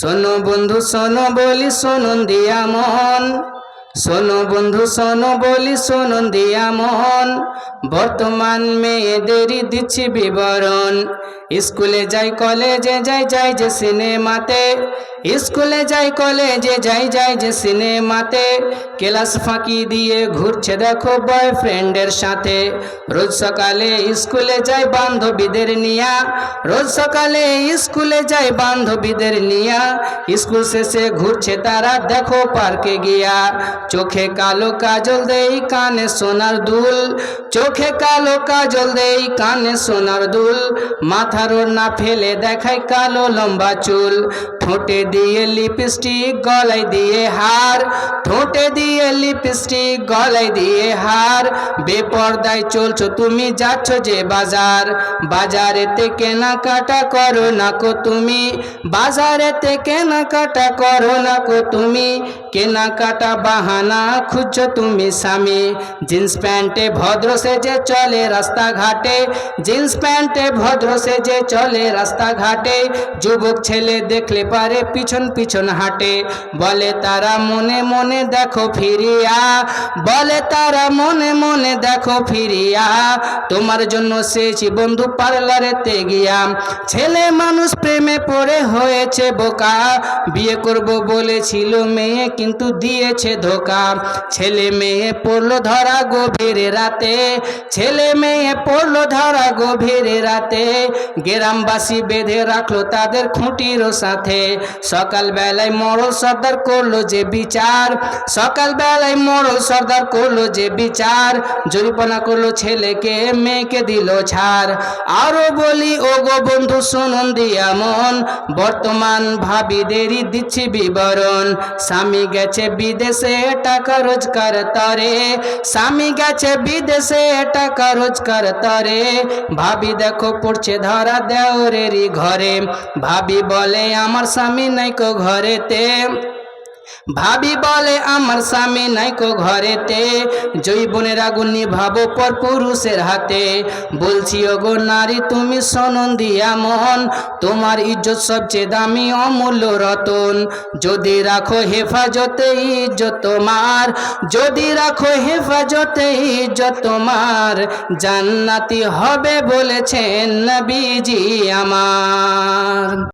শোনো বন্ধু, শোনো বলি, শোনন দিয়া মন। শোনো বন্ধু, শোনো বলি, শোনন দিয়া মন। বর্তমান মেয়েদেরই দিচ্ছি বিবরণ। স্কুলে যাই, কলেজে যাই যাই যে সিনেমাতে। স্কুলে যাই, কলেজে যাই যাই যে সিনেমাতে। ক্লাস ফাঁকি দিয়ে ঘুরছে দেখো বয়ফ্রেন্ডের সাথে। রোজ সকালে স্কুলে যাই বান্ধবীদের নিয়া। রোজ সকালে স্কুলে যাই বান্ধবীদের নিয়া। স্কুল শেষে ঘুরছে তারা দেখো পার্কে গিয়া। চোখে কালো কাজল দেই, কানে সোনার দুল। চোখে কালো কাজল দেই, কানে সোনার দুল। মাথার না ফেলে দেখায় কালো লম্বা চুল। ঠোঁটে দিয়ে লিপস্টিক গলায় দিয়ে হার। ঠোঁটে দিয়ে লিপস্টিক গলায় দিয়ে হার। বেপর্দায় চলছো তুমি, যাচ্ছ যে বাজার। বাজারেতে কেনাকাটা করো না কো তুমি। বাজারেতে কেনাকাটা করো না কো তুমি। কেনাকাটা বাহানা খুঁজছো তুমি স্বামী। জিন্স প্যান্টে ভদ্র সেজে চলে রাস্তাঘাটে। জিন্স প্যান্টে ভদ্র সেজে চলে রাস্তাঘাটে। যুবক ছেলে দেখলে পারে পিছন পিছন হাঁটে। বলে তারা মনে মনে দেখো ফিরিয়া। বলে তারা মনে মনে দেখো ফিরিয়া। তোমার জন্য সেছি বন্ধু পার্লারেতে গিয়া। ছেলে মানুষ প্রেমে পড়ে হয়েছে বোকা। বিয়ে করব বলেছিল মেয়ে, কিন্তু দিয়েছে ধোকা। ছেলে মেয়ে পড়ল ধরা গভীর রাতে। ছেলে মেয়ে পড়ল ধরা গভীর রাতে। গ্রামবাসী বেঁধে রাখল তাদের খুঁটির সাথে। সকাল বেলায় মরল সর্দার করল যে বিচার সকাল বেলায় মরল সর্দার করল যে বিচার, জরিপানা করল ছেলেকে, মেয়েকে দিল ছাড়। আরও বলি ও গো বন্ধু, শুনুন দিয়া মন, বর্তমান ভাবিদেরই দিচ্ছি বিবরণ। স্বামী গেছে বিদেশে, টাকা রোজগার তরে। স্বামী গেছে বিদেশে, টাকা রোজগার তরে। ভাবি দেখো পড়ছে ধরা দেওরেরই ঘরে। ভাবি বলে, আমার স্বামী নাইকো ঘরেতে। ভাবি বলে, আমার স্বামী নাইকো ঘরেতে। জৈবনের আগুন নিভাবো পর পুরুষের হাতে। বলছি, ওগো নারী, তুমি সনন দিয়া মন তোমার ইজ্জত সবচেয়ে দামি অমূল্য রতন। যদি রাখো হেফাজতে ইজ্জত তোমার, যদি রাখো হেফাজতে ইজ্জত তোমার, জান্নাতি হবে বলেছেন নবীজি আমার।